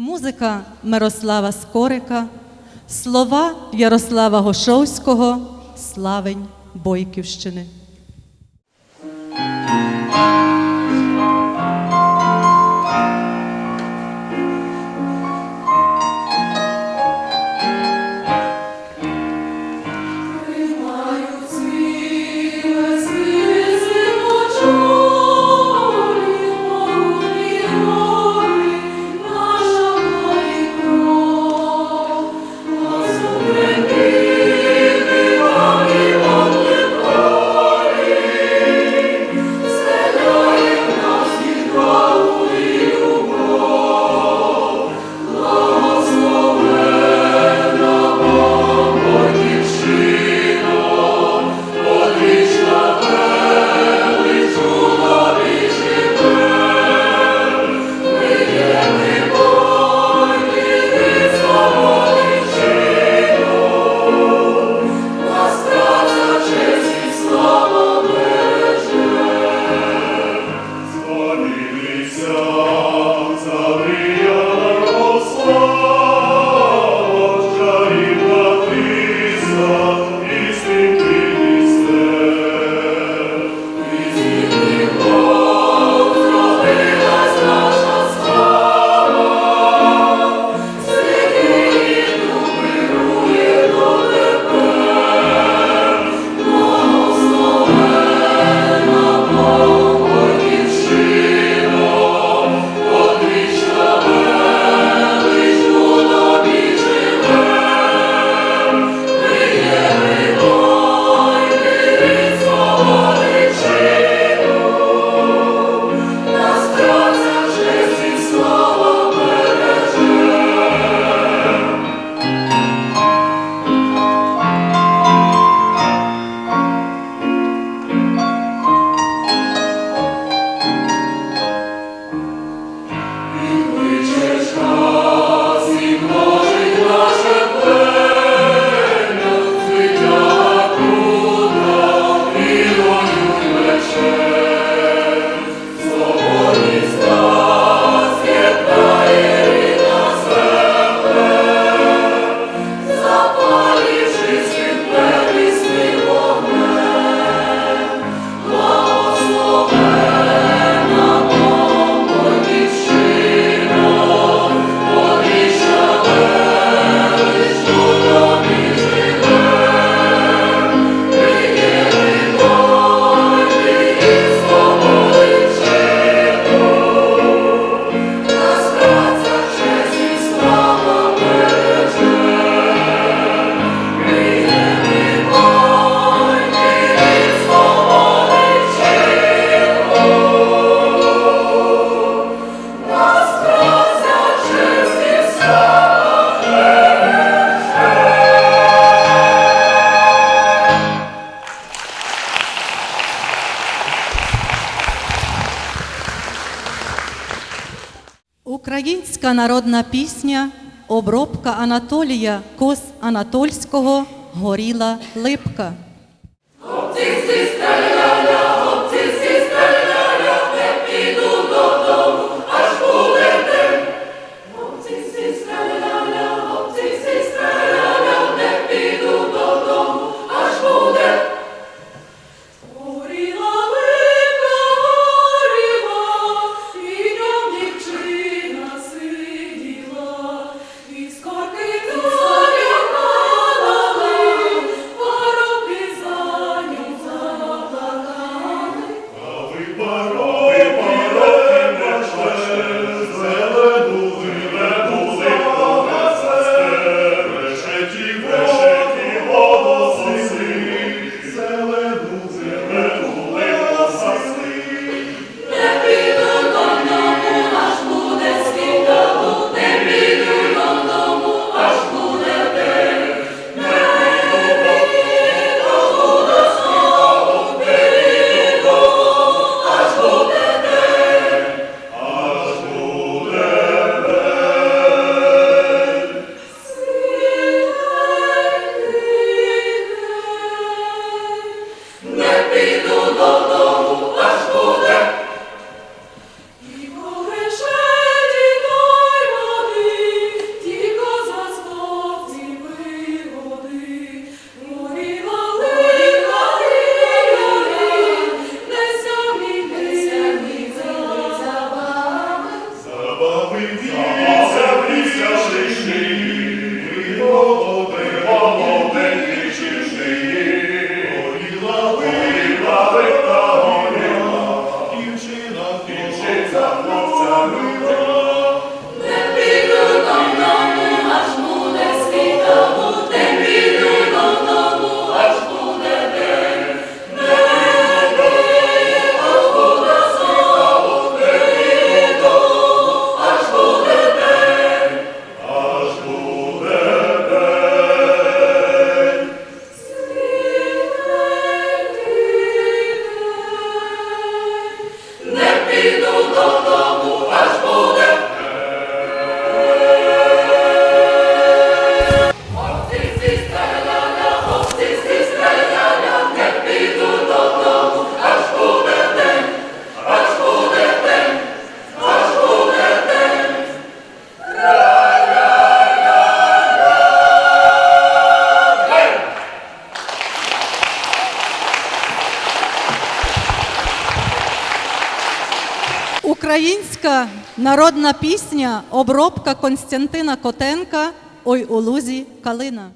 музика Мирослава Скорика, слова Ярослава Гошовського, славень Бойківщини. Українська народна пісня, обробка Анатолія Кос Анатольського горіла липка. Ти віця, віця, жишні, віно, Українська народна пісня обробка Константина Котенка Ой у лузі Калина.